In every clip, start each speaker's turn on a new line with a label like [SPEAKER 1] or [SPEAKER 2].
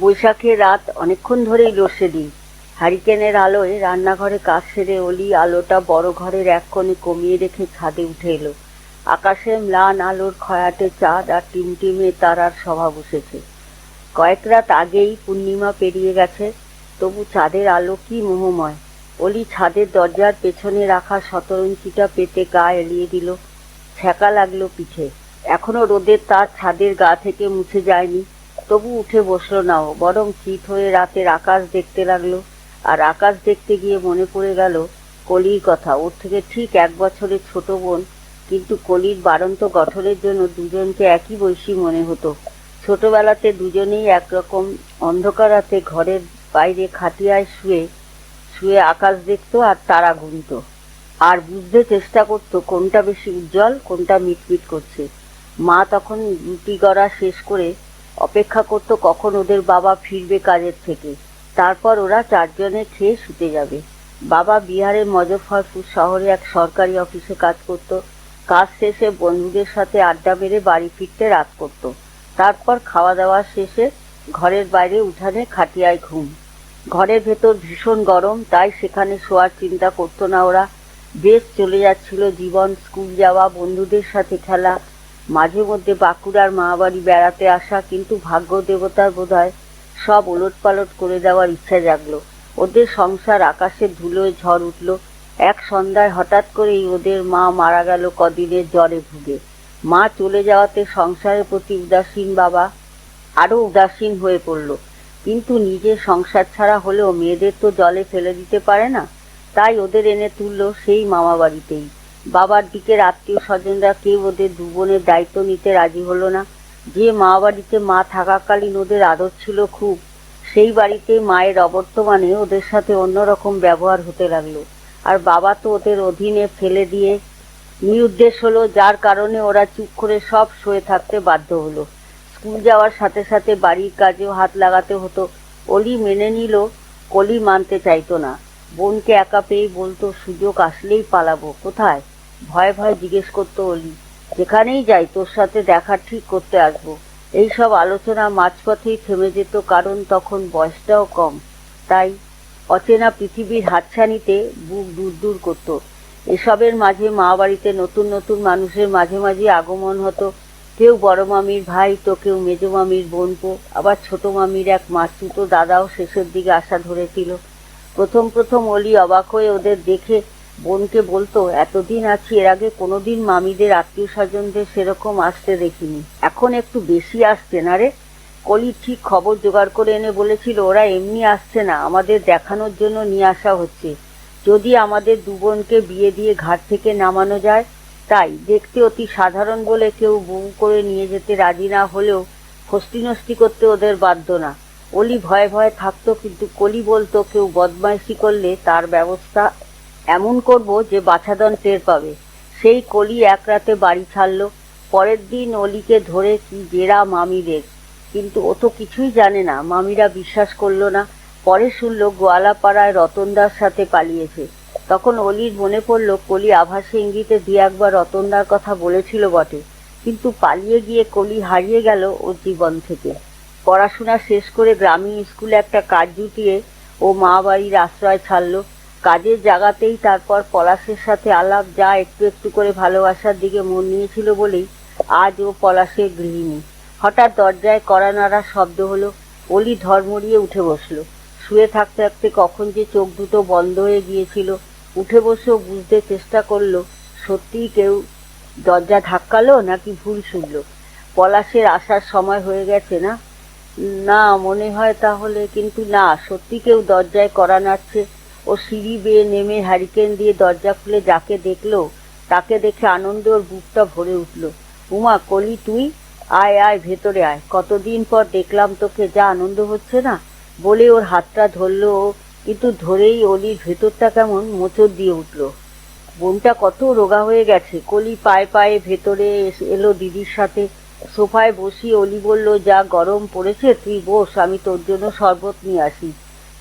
[SPEAKER 1] বৈশাখের রাত অনেকক্ষণ ধরেই লোডশেডিং। হারিকেনের আলোয় রান্নাঘরে কাজ সেরে অলি আলোটা বড় ঘরের এক কোণে কমিয়ে রেখে ছাদে উঠে এলো। আকাশে ম্লান আলোর খয়াটে চাঁদ আর টিমটিমে তারার সভা বসেছে কয়েক রাত আগেই পূর্ণিমা পেরিয়ে গেছে, তবু চাঁদের আলো কি মোহময়। অলি ছাদের দরজার পেছনে রাখা শতরঞ্চিটা পেতে গা এলিয়ে দিল। ছ্যাঁকা লাগল পিঠে। এখনও রোদের তার ছাদের গা থেকে মুছে যায়নি। তবু উঠে বসল না ও, বরং চিত হয়ে রাতের আকাশ দেখতে লাগল। আর আকাশ দেখতে গিয়ে মনে পড়ে গেল কলির কথা। ওর থেকে ঠিক এক বছরের ছোট বোন, কিন্তু কলির বাড়ন্ত গঠনের জন্য দুজনকে একই বয়সী মনে হতো। ছোটবেলাতে দুজনেই একরকম অন্ধকার রাতে ঘরের বাইরে খাটিয়ায় শুয়ে শুয়ে আকাশ দেখতো আর তারা গুনত আর বুঝতে চেষ্টা করতো কোনটা বেশি উজ্জ্বল, কোনটা মিটমিট করছে। মা তখন রুটি গড়া শেষ করে অপেক্ষা করতো কখন ওদের বাবা ফিরবে কাজের থেকে। তারপর ওরা চারজনে খেয়ে শুতে যাবে। বাবা বিহারের মজফরপুর শহরে এক সরকারি অফিসে কাজ করত। কাজ শেষে বন্ধুদের সাথে আড্ডা মেরে বাড়ি ফিরতে রাত করত। তারপর খাওয়া দাওয়া শেষে ঘরের বাইরে উঠানে খাটিয়ায় ঘুম। ঘরের ভেতর ভীষণ গরম, তাই সেখানে শোয়ার চিন্তা করতো না ওরা। বেশ চলে যাচ্ছিল জীবন, স্কুল যাওয়া, বন্ধুদের সাথে খেলা। মাঝে মধ্যে বাঁকুড়ার মা বেড়াতে আসা কিন্তু ভাগ্য দেবতার বোধহয় সব ওলট পালট করে দেওয়ার ইচ্ছা জাগলো। ওদের সংসার আকাশে ধুলোয় ঝড় উঠল। এক সন্ধ্যায় হঠাৎ করেই ওদের মা মারা গেল কদিনের জ্বরে ভুগে। মা চলে যাওয়াতে সংসারের প্রতি উদাসীন বাবা আরও উদাসীন হয়ে পড়ল। কিন্তু নিজের সংসার ছাড়া হলেও মেয়েদের তো জলে ফেলে দিতে পারে না। তাই ওদের এনে তুলল সেই মামা বাড়িতেই বাবার দিকের আত্মীয় স্বজনরা কেউ ওদের দু বোনের দায়িত্ব নিতে রাজি হলো না। যে মা বাড়িতে মা থাকাকালীন ওদের আদর ছিল খুব, সেই বাড়িতে মায়ের অবর্তমানে ওদের সাথে অন্যরকম ব্যবহার হতে লাগল। আর বাবা তো ওদের অধীনে ফেলে দিয়ে, নিরুদ্দেশ হলো, যার কারণে ওরা চুপ করে সব শুয়ে থাকতে বাধ্য হলো। স্কুল যাওয়ার সাথে সাথে বাড়ির কাজেও হাত লাগাতে হতো। অলি মেনে নিল, কলি মানতে চাইতো না। বোনকে একা পেয়েই বলতো, সুযোগ আসলেই পালাবো, কোথায়? ভয় ভয় জিজ্ঞেস করতো অলি, যেখানেই যাই তোর সাথে দেখা ঠিক করতে আসব। এই সব আলোচনা মাঝপথেই থেমে যেত, কারণ তখন বয়সটাও কম। তাই অচেনা পৃথিবীর হাতছানিতে বুক দূর দূর করতো। এসবের মাঝে মা বাড়িতে নতুন নতুন মানুষের মাঝে মাঝে আগমন হতো। কেউ বড় মামির ভাই, তো কেউ মেজ মামির বোনপো আবার ছোট মামির এক মাসুতো দাদাও শেষের দিকে আসা ধরেছিল। প্রথম প্রথম অলি অবাক হয়ে ওদের দেখে বোনকে বলতো, এতদিন আছি, এর আগে কোনোদিন মামিদের আত্মীয় স্বজনদের সেরকম আসতে দেখিনি। এখন একটু বেশি আসছে না রে? কলি ঠিক খবর জোগাড় করে এনে বলেছিল, ওরা এমনি আসছে না, আমাদের দেখানোর জন্য নিয়ে আসা হচ্ছে। যদি আমাদের দু বোনকে বিয়ে দিয়ে ঘাট থেকে নামানো যায়, তাই দেখতে অতি সাধারণ বলে কেউ বউ করে নিয়ে যেতে রাজি না হলেও নষ্টি করতে ওদের বাধ্য না। অলি ভয়ে ভয়ে থাকতো, কিন্তু কলি বলতো, কেউ বদমাইশি করলে তার ব্যবস্থা এমন করব যে বাছাদন টের পাবে। সেই কলি এক রাতে বাড়ি ছাড়লো। পরের দিন অলিকে ধরে কি জেরা মামিদের। কিন্তু ও তো কিছুই জানে না, মামিরা বিশ্বাস করল না। পরে শুনল গোয়ালাপাড়ায় রতনদার সাথে পালিয়েছে। তখন অলির মনে পড়ল, কলি আভাসে ইঙ্গিতে দু একবার রতনদার কথা বলেছিল বটে। কিন্তু পালিয়ে গিয়ে কলি হারিয়ে গেল ওর জীবন থেকে। পড়াশোনা শেষ করে গ্রামীণ স্কুলে একটা কাজ জুটিয়ে ও মা বাড়ির আশ্রয় ছাড়লো। কাজের জায়গাতেই তারপর পলাশের সাথে আলাপ, যা একটু একটু করে ভালোবাসার দিকে মন নিয়েছিল বলেই আজ ও পলাশের গৃহিণী। হঠাৎ দরজায় কড়া নাড়ার শব্দ হলো, অলি ধর্মড়িয়ে উঠে বসল। শুয়ে থাকতে থাকতে কখন যে চোখ দুটো বন্ধ হয়ে গিয়েছিল, উঠে বসেও বুঝতে চেষ্টা করল, সত্যিই কেউ দরজা ধাক্কালো নাকি ভুল শুনলো? পলাশের আসার সময় হয়ে গেছে না? না, মনে হয় তাহলে, কিন্তু না সত্যি কেউ দরজায় কড়া নাড়ছে ও সিঁড়ি বেয়ে নেমে হ্যারিকেন দিয়ে দরজা খুলে যাকে দেখল, তাকে দেখে আনন্দে ওর বুকটা ভরে উঠল। উমা, কলি, তুই? আয় আয়, ভেতরে আয়। কতদিন পর দেখলাম তোকে, যা আনন্দ হচ্ছে না? বলে ওর হাতটা ধরলো কিন্তু ধরেই অলির ভেতরটা কেমন মোচড় দিয়ে উঠল। বোনটা কত রোগা হয়ে গেছে। কলি পায়ে পায়ে ভেতরে এলো দিদির সাথে। সোফায় বসিয়ে অলি বলল, যা গরম পড়েছে, তুই বস, আমি তোর জন্য শরবত নিয়ে আসি।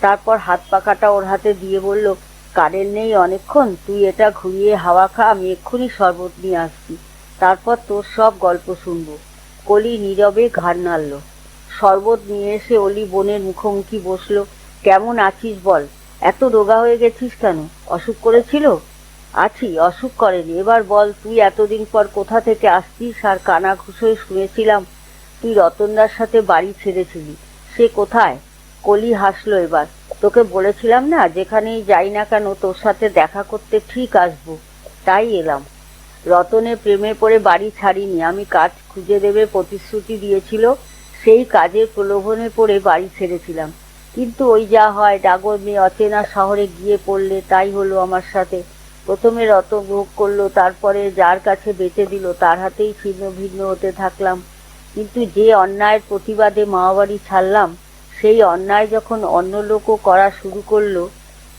[SPEAKER 1] তারপর হাত পাখাটা ওর হাতে দিয়ে বলল, কারেন্ট নেই অনেকক্ষণ, তুই এটা ঘুরিয়ে হাওয়া খা, আমি এক্ষুনি শরবত নিয়ে আসছি। তারপর তোর সব গল্প শুনব। কলি নীরবে ঘাড় নাড়ল। শরবত নিয়ে এসে অলি বোনের মুখোমুখি বসল। কেমন আছিস বল? এত রোগা হয়ে গেছিস কেন? অসুখ করেছিল? আছি, অসুখ করেনি। এবার বল, তুই এতদিন পর কোথা থেকে আসছিস আর কানা ঘুষোয় শুনেছিলাম তুই রতনদার সাথে বাড়ি ছেড়েছিলি। সে কোথায়? কলি হাসলো এবার। তোকে বলেছিলাম না, যেখানেই যাই না কেন তোর সাথে দেখা করতে ঠিক আসব। তাই এলাম। রতনে প্রেমে পড়ে বাড়ি ছাড়িনি। আমি কাজ খুঁজে দেবে প্রতিশ্রুতি দিয়েছিল, সেই কাজের প্রলোভনে পড়ে বাড়ি ছেড়েছিলাম। কিন্তু ওই যা হয়, ডাগর মেয়ে অচেনা শহরে গিয়ে পড়লে তাই হলো আমার সাথে। প্রথমে রত ভোগ করল, তারপরে যার কাছে বেঁচে দিল, তার হাতেই ছিন্ন ভিন্ন হতে থাকলাম। কিন্তু যে অন্যায়ের প্রতিবাদে মামাবাড়ি ছাড়লাম সেই অন্যায় যখন অন্য লোকও করা শুরু করল,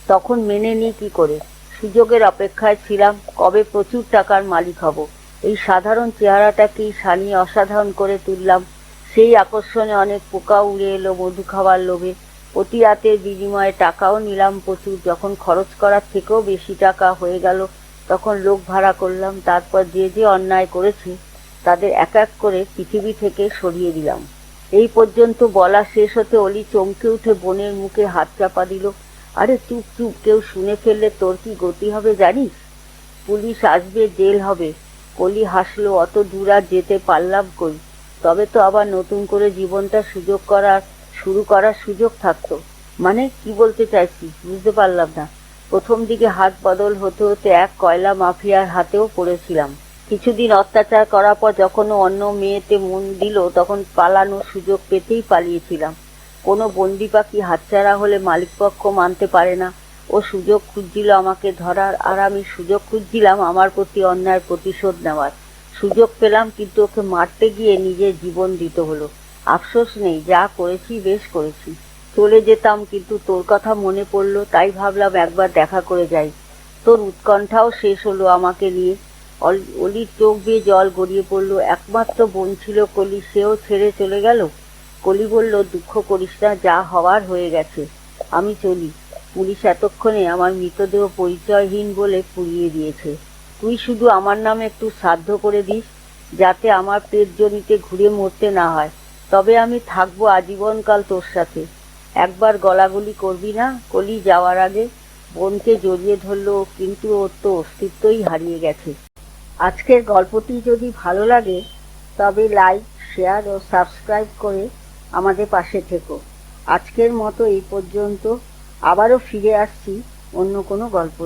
[SPEAKER 1] তখন মেনে নিই কি করে? সুযোগের অপেক্ষায় ছিলাম, কবে প্রচুর টাকার মালিক হব? এই সাধারণ চেহারাটাকেই সানিয়ে অসাধারণ করে তুললাম। সেই আকর্ষণে অনেক পোকা উড়ে এলো মধু খাওয়ার লোভে। প্রতি রাতের বিনিময়ে টাকাও নিলাম প্রচুর। যখন খরচ করার থেকেও বেশি টাকা হয়ে গেল, তখন লোক ভাড়া করলাম। তারপর যে যে অন্যায় করেছে, তাদের এক এক করে পৃথিবী থেকে সরিয়ে দিলাম। এই পর্যন্ত বলা শেষ হতে অলি চমকে উঠে বোনের মুখে হাত চাপা দিল। আরে চুপ চুপ, কেউ শুনে ফেললে তোর কি গতি হবে জানিস? পুলিশ আসবে, জেল হবে। কলি হাসলো, অত দূর আর যেতে পারলাম কই? তবে তো আবার নতুন করে জীবনটা সুযোগ করার, শুরু করার সুযোগ থাকতো। মানে কি বলতে চাইছি বুঝতে পারলাম না। প্রথম দিকে হাত বদল হতে হতে এক কয়লা মাফিয়ার হাতেও পড়েছিলাম। কিছুদিন অত্যাচার করার পর যখন অন্য মেয়েতে মন দিল, তখন পালানোর সুযোগ পেতেই পালিয়েছিলাম। কোনো বন্দি পাখি হাতছাড়া হলে মালিকপক্ষ মানতে পারে না। ও সুযোগ খুঁজছিল আমাকে ধরার আর আমি সুযোগ খুঁজছিলাম আমার প্রতি অন্যায় প্রতিশোধ নেওয়ার। সুযোগ পেলাম কিন্তু ওকে মারতে গিয়ে নিজের জীবন দিতে হলো। আফসোস নেই, যা করেছি বেশ করেছি। চলে যেতাম কিন্তু তোর কথা মনে পড়ল, তাই ভাবলাম একবার দেখা করে যাই। তোর উৎকণ্ঠাও শেষ হলো আমাকে নিয়ে। অলির চোখ দিয়ে জল গড়িয়ে পড়ল। একমাত্র বোন ছিল কলি, সেও ছেড়ে চলে গেল। কলি বলল, দুঃখ করিস না, যা হওয়ার হয়ে গেছে। আমি চলি। পুলিশ এতক্ষণে আমার মৃতদেহ পরিচয়হীন বলে পুড়িয়ে দিয়েছে। তুই শুধু আমার নামে একটু শ্রাদ্ধ করে দিস, যাতে আমার পেট জনিতে ঘুরে মরতে না হয়। তবে আমি থাকব আজীবনকাল তোর সাথে। একবার গলাগলি করবি না? কলি যাওয়ার আগে বোনকে জড়িয়ে ধরলো, কিন্তু ওর তো অস্তিত্বই হারিয়ে গেছে। আজকের গল্পটি যদি ভালো লাগে, তবে লাইক শেয়ার ও সাবস্ক্রাইব করে আমাদের পাশে থেকো আজকের মতো এই পর্যন্ত আবারও ফিরে আসছি অন্য কোনো গল্প।